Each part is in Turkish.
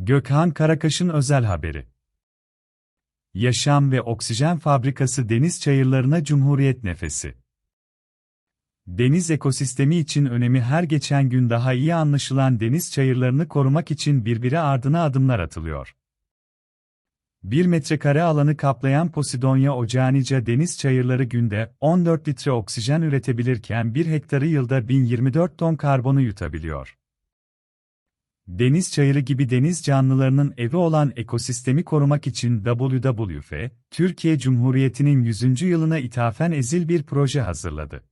Gökhan Karakaş'ın özel haberi. Yaşam ve Oksijen Fabrikası deniz çayırlarına Cumhuriyet nefesi. Deniz ekosistemi için önemi her geçen gün daha iyi anlaşılan deniz çayırlarını korumak için birbiri ardına adımlar atılıyor. 1 metrekare alanı kaplayan Posidonya Oceanica deniz çayırları günde 14 litre oksijen üretebilirken 1 hektarı yılda 1024 ton karbonu yutabiliyor. Deniz çayırı gibi deniz canlılarının evi olan ekosistemi korumak için WWF, Türkiye Cumhuriyeti'nin 100. yılına ithafen ezil bir proje hazırladı.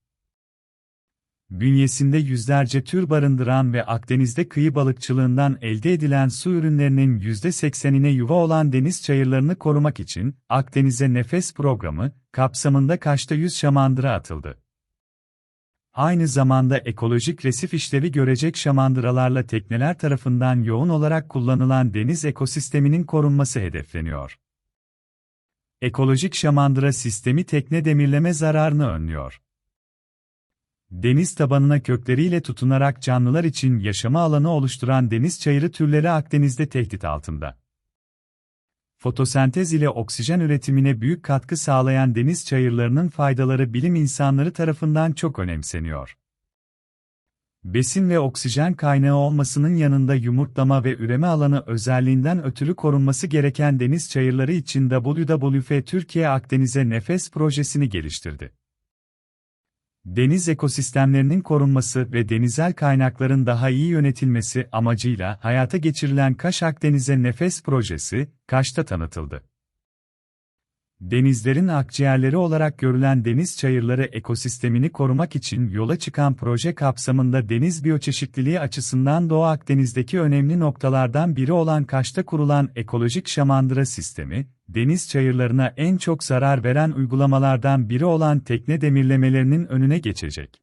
Bünyesinde yüzlerce tür barındıran ve Akdeniz'de kıyı balıkçılığından elde edilen su ürünlerinin %80'ine yuva olan deniz çayırlarını korumak için Akdeniz'e Nefes programı kapsamında Kaş'ta 100 şamandıra atıldı. Aynı zamanda ekolojik resif işlevi görecek şamandıralarla tekneler tarafından yoğun olarak kullanılan deniz ekosisteminin korunması hedefleniyor. Ekolojik şamandıra sistemi tekne demirleme zararını önlüyor. Deniz tabanına kökleriyle tutunarak canlılar için yaşama alanı oluşturan deniz çayırı türleri Akdeniz'de tehdit altında. Fotosentez ile oksijen üretimine büyük katkı sağlayan deniz çayırlarının faydaları bilim insanları tarafından çok önemseniyor. Besin ve oksijen kaynağı olmasının yanında yumurtlama ve üreme alanı özelliğinden ötürü korunması gereken deniz çayırları için WWF Türkiye Akdeniz'e Nefes projesini geliştirdi deniz ekosistemlerinin korunması ve denizel kaynakların daha iyi yönetilmesi amacıyla hayata geçirilen Kaş Akdeniz'e Nefes projesi, Kaş'ta tanıtıldı. Denizlerin akciğerleri olarak görülen deniz çayırları ekosistemini korumak için yola çıkan proje kapsamında deniz biyoçeşitliliği açısından Doğu Akdeniz'deki önemli noktalardan biri olan Kaş'ta kurulan ekolojik şamandıra sistemi, deniz çayırlarına en çok zarar veren uygulamalardan biri olan tekne demirlemelerinin önüne geçecek.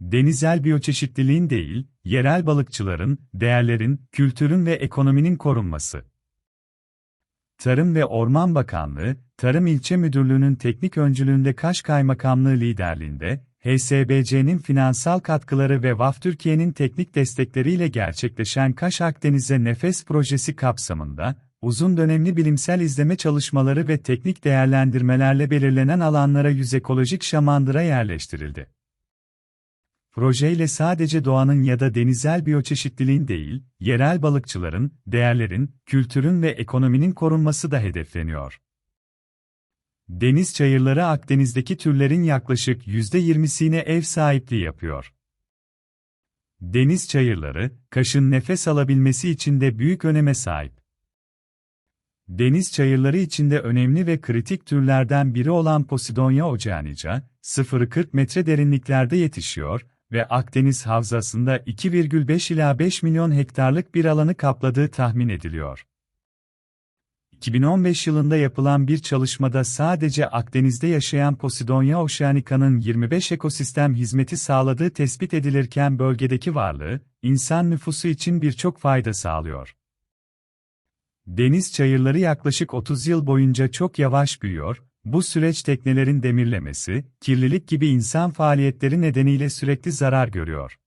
Denizel biyoçeşitliliğin değil, yerel balıkçıların, değerlerin, kültürün ve ekonominin korunması. Tarım ve Orman Bakanlığı, Tarım İlçe Müdürlüğü'nün teknik öncülüğünde Kaş Kaymakamlığı liderliğinde, HSBC'nin finansal katkıları ve VAF Türkiye'nin teknik destekleriyle gerçekleşen Kaş Akdeniz'e Nefes projesi kapsamında, uzun dönemli bilimsel izleme çalışmaları ve teknik değerlendirmelerle belirlenen alanlara yüz ekolojik şamandıra yerleştirildi. Projeyle sadece doğanın ya da denizel biyoçeşitliliğin değil, yerel balıkçıların, değerlerin, kültürün ve ekonominin korunması da hedefleniyor. Deniz çayırları Akdeniz'deki türlerin yaklaşık %20'sine ev sahipliği yapıyor. Deniz çayırları, kaşın nefes alabilmesi için de büyük öneme sahip. Deniz çayırları içinde önemli ve kritik türlerden biri olan Posidonia oceanica, 0-40 metre derinliklerde yetişiyor ve Akdeniz Havzası'nda 2,5 ila 5 milyon hektarlık bir alanı kapladığı tahmin ediliyor. 2015 yılında yapılan bir çalışmada sadece Akdeniz'de yaşayan Posidonia oceanica'nın 25 ekosistem hizmeti sağladığı tespit edilirken bölgedeki varlığı, insan nüfusu için birçok fayda sağlıyor. Deniz çayırları yaklaşık 30 yıl boyunca çok yavaş büyüyor, bu süreç teknelerin demirlemesi, kirlilik gibi insan faaliyetleri nedeniyle sürekli zarar görüyor.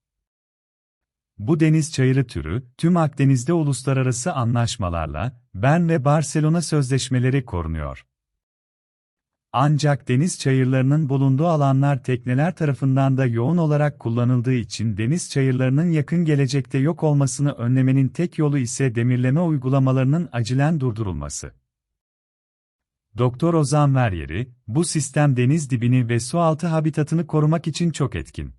Bu deniz çayırı türü, tüm Akdeniz'de uluslararası anlaşmalarla, Bern ve Barcelona sözleşmeleri korunuyor. Ancak deniz çayırlarının bulunduğu alanlar tekneler tarafından da yoğun olarak kullanıldığı için deniz çayırlarının yakın gelecekte yok olmasını önlemenin tek yolu ise demirleme uygulamalarının acilen durdurulması. Doktor Ozan Veryeri, bu sistem deniz dibini ve sualtı habitatını korumak için çok etkin.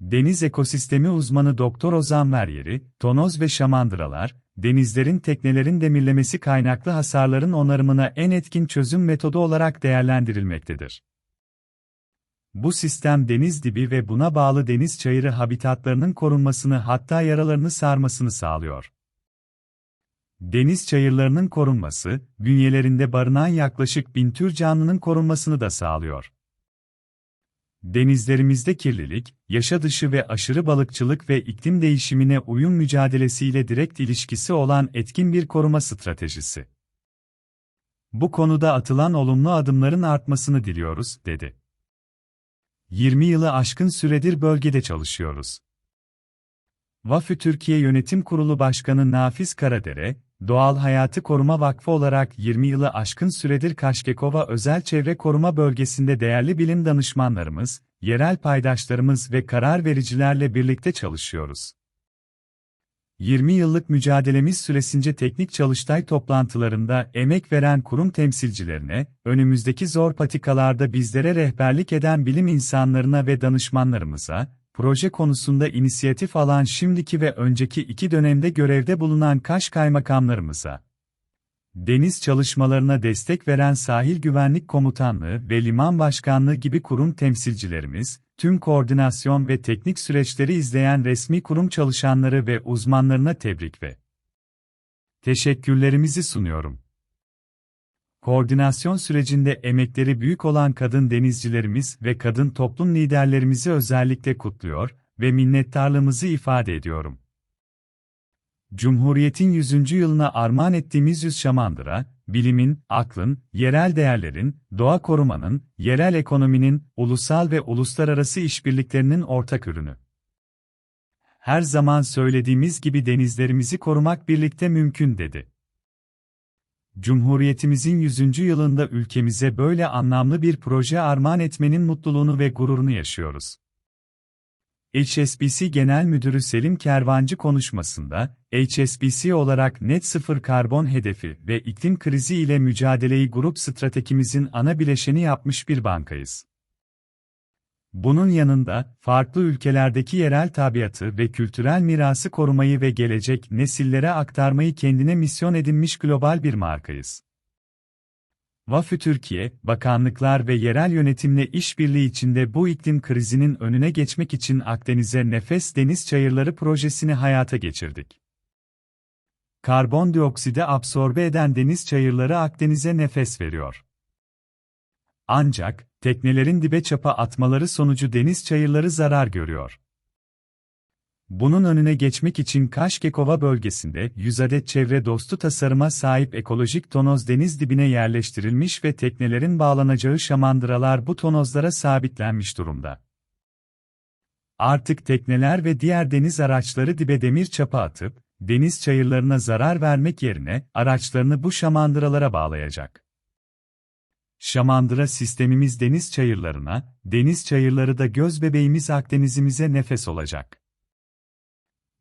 Deniz ekosistemi uzmanı Doktor Ozan Veryeri, tonoz ve şamandıralar, denizlerin teknelerin demirlemesi kaynaklı hasarların onarımına en etkin çözüm metodu olarak değerlendirilmektedir. Bu sistem deniz dibi ve buna bağlı deniz çayırı habitatlarının korunmasını hatta yaralarını sarmasını sağlıyor. Deniz çayırlarının korunması, bünyelerinde barınan yaklaşık bin tür canlının korunmasını da sağlıyor. Denizlerimizde kirlilik, yaşa dışı ve aşırı balıkçılık ve iklim değişimine uyum mücadelesiyle direkt ilişkisi olan etkin bir koruma stratejisi. Bu konuda atılan olumlu adımların artmasını diliyoruz, dedi. 20 yılı aşkın süredir bölgede çalışıyoruz. Vafü Türkiye Yönetim Kurulu Başkanı Nafiz Karadere, Doğal Hayatı Koruma Vakfı olarak 20 yılı aşkın süredir Kaşkekova Özel Çevre Koruma Bölgesi'nde değerli bilim danışmanlarımız, yerel paydaşlarımız ve karar vericilerle birlikte çalışıyoruz. 20 yıllık mücadelemiz süresince teknik çalıştay toplantılarında emek veren kurum temsilcilerine, önümüzdeki zor patikalarda bizlere rehberlik eden bilim insanlarına ve danışmanlarımıza, proje konusunda inisiyatif alan şimdiki ve önceki iki dönemde görevde bulunan Kaş kaymakamlarımıza, deniz çalışmalarına destek veren Sahil Güvenlik Komutanlığı ve Liman Başkanlığı gibi kurum temsilcilerimiz, tüm koordinasyon ve teknik süreçleri izleyen resmi kurum çalışanları ve uzmanlarına tebrik ve teşekkürlerimizi sunuyorum. Koordinasyon sürecinde emekleri büyük olan kadın denizcilerimiz ve kadın toplum liderlerimizi özellikle kutluyor ve minnettarlığımızı ifade ediyorum. Cumhuriyetin 100. yılına armağan ettiğimiz yüz şamandıra, bilimin, aklın, yerel değerlerin, doğa korumanın, yerel ekonominin, ulusal ve uluslararası işbirliklerinin ortak ürünü. Her zaman söylediğimiz gibi denizlerimizi korumak birlikte mümkün dedi. Cumhuriyetimizin 100. yılında ülkemize böyle anlamlı bir proje armağan etmenin mutluluğunu ve gururunu yaşıyoruz. HSBC Genel Müdürü Selim Kervancı konuşmasında, HSBC olarak net sıfır karbon hedefi ve iklim krizi ile mücadeleyi grup stratejimizin ana bileşeni yapmış bir bankayız. Bunun yanında, farklı ülkelerdeki yerel tabiatı ve kültürel mirası korumayı ve gelecek nesillere aktarmayı kendine misyon edinmiş global bir markayız. Vafü Türkiye, bakanlıklar ve yerel yönetimle işbirliği içinde bu iklim krizinin önüne geçmek için Akdeniz'e Nefes Deniz Çayırları projesini hayata geçirdik. Karbondioksidi absorbe eden deniz çayırları Akdeniz'e nefes veriyor. Ancak, teknelerin dibe çapa atmaları sonucu deniz çayırları zarar görüyor. Bunun önüne geçmek için Kaşkekova bölgesinde 100 adet çevre dostu tasarıma sahip ekolojik tonoz deniz dibine yerleştirilmiş ve teknelerin bağlanacağı şamandıralar bu tonozlara sabitlenmiş durumda. Artık tekneler ve diğer deniz araçları dibe demir çapa atıp, deniz çayırlarına zarar vermek yerine araçlarını bu şamandıralara bağlayacak. Şamandıra sistemimiz deniz çayırlarına, deniz çayırları da göz bebeğimiz Akdenizimize nefes olacak.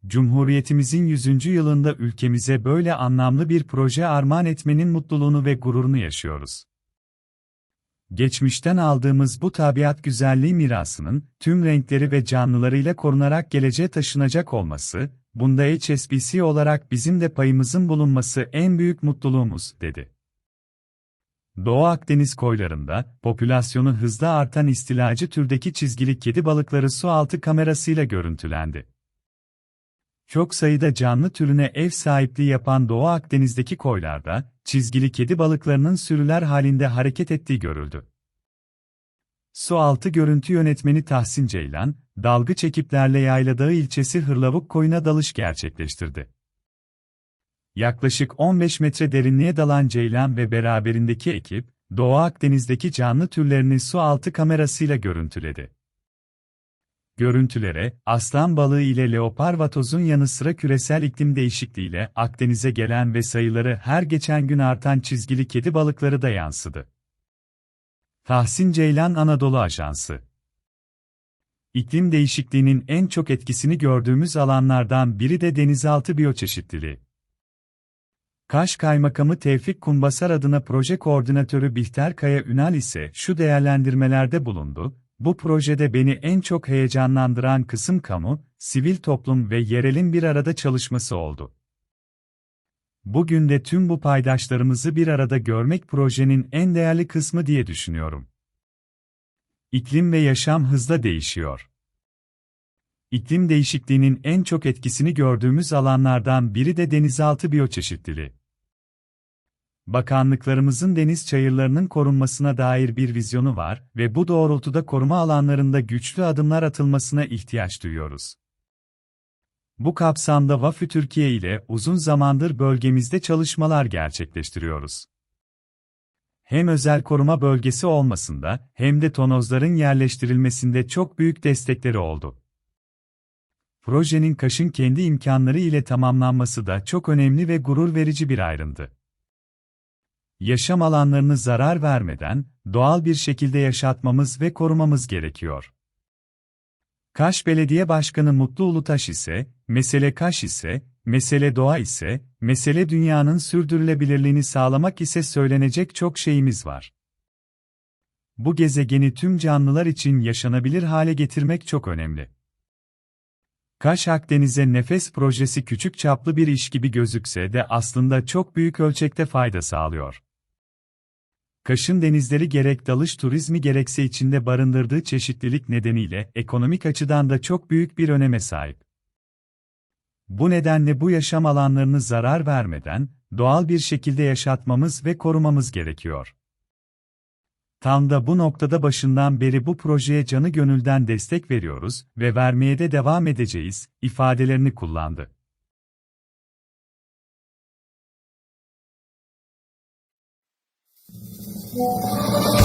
Cumhuriyetimizin 100. yılında ülkemize böyle anlamlı bir proje armağan etmenin mutluluğunu ve gururunu yaşıyoruz. Geçmişten aldığımız bu tabiat güzelliği mirasının tüm renkleri ve canlılarıyla korunarak geleceğe taşınacak olması, bunda HSBC olarak bizim de payımızın bulunması en büyük mutluluğumuz, dedi. Doğu Akdeniz koylarında, popülasyonu hızla artan istilacı türdeki çizgili kedi balıkları su altı kamerasıyla görüntülendi. Çok sayıda canlı türüne ev sahipliği yapan Doğu Akdeniz'deki koylarda, çizgili kedi balıklarının sürüler halinde hareket ettiği görüldü. Sualtı görüntü yönetmeni Tahsin Ceylan, dalgıç ekiplerle Yayladağ ilçesi Hırlavuk koyuna dalış gerçekleştirdi. Yaklaşık 15 metre derinliğe dalan Ceylan ve beraberindeki ekip, Doğu Akdeniz'deki canlı türlerini su altı kamerasıyla görüntüledi. Görüntülere, aslan balığı ile leopar vatozun yanı sıra küresel iklim değişikliğiyle Akdeniz'e gelen ve sayıları her geçen gün artan çizgili kedi balıkları da yansıdı. Tahsin Ceylan Anadolu Ajansı İklim değişikliğinin en çok etkisini gördüğümüz alanlardan biri de denizaltı biyoçeşitliliği. Kaş Kaymakamı Tevfik Kumbasar adına proje koordinatörü Bihter Kaya Ünal ise şu değerlendirmelerde bulundu, bu projede beni en çok heyecanlandıran kısım kamu, sivil toplum ve yerelin bir arada çalışması oldu. Bugün de tüm bu paydaşlarımızı bir arada görmek projenin en değerli kısmı diye düşünüyorum. İklim ve yaşam hızla değişiyor. İklim değişikliğinin en çok etkisini gördüğümüz alanlardan biri de denizaltı biyoçeşitliliği. Bakanlıklarımızın deniz çayırlarının korunmasına dair bir vizyonu var ve bu doğrultuda koruma alanlarında güçlü adımlar atılmasına ihtiyaç duyuyoruz. Bu kapsamda Vafü Türkiye ile uzun zamandır bölgemizde çalışmalar gerçekleştiriyoruz. Hem özel koruma bölgesi olmasında hem de tonozların yerleştirilmesinde çok büyük destekleri oldu. Projenin Kaş'ın kendi imkanları ile tamamlanması da çok önemli ve gurur verici bir ayrıntı. Yaşam alanlarını zarar vermeden, doğal bir şekilde yaşatmamız ve korumamız gerekiyor. Kaş Belediye Başkanı Mutlu Ulutaş ise, mesele Kaş ise, mesele doğa ise, mesele dünyanın sürdürülebilirliğini sağlamak ise söylenecek çok şeyimiz var. Bu gezegeni tüm canlılar için yaşanabilir hale getirmek çok önemli. Kaş Akdeniz'e nefes projesi küçük çaplı bir iş gibi gözükse de aslında çok büyük ölçekte fayda sağlıyor. Kaş'ın denizleri gerek dalış turizmi gerekse içinde barındırdığı çeşitlilik nedeniyle ekonomik açıdan da çok büyük bir öneme sahip. Bu nedenle bu yaşam alanlarını zarar vermeden, doğal bir şekilde yaşatmamız ve korumamız gerekiyor. Tam da bu noktada başından beri bu projeye canı gönülden destek veriyoruz ve vermeye de devam edeceğiz, ifadelerini kullandı. Yürüyoruz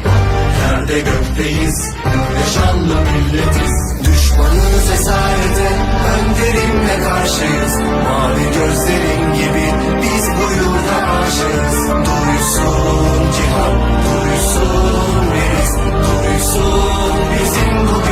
de gökteyiz. Yaşanla milletiz. Düşmanız esarete Önderimle karşıyız. Mavi gözlerin gibi Biz bu yurda aşığız. Duysun cihan Duysun biriz Duysun bizim bu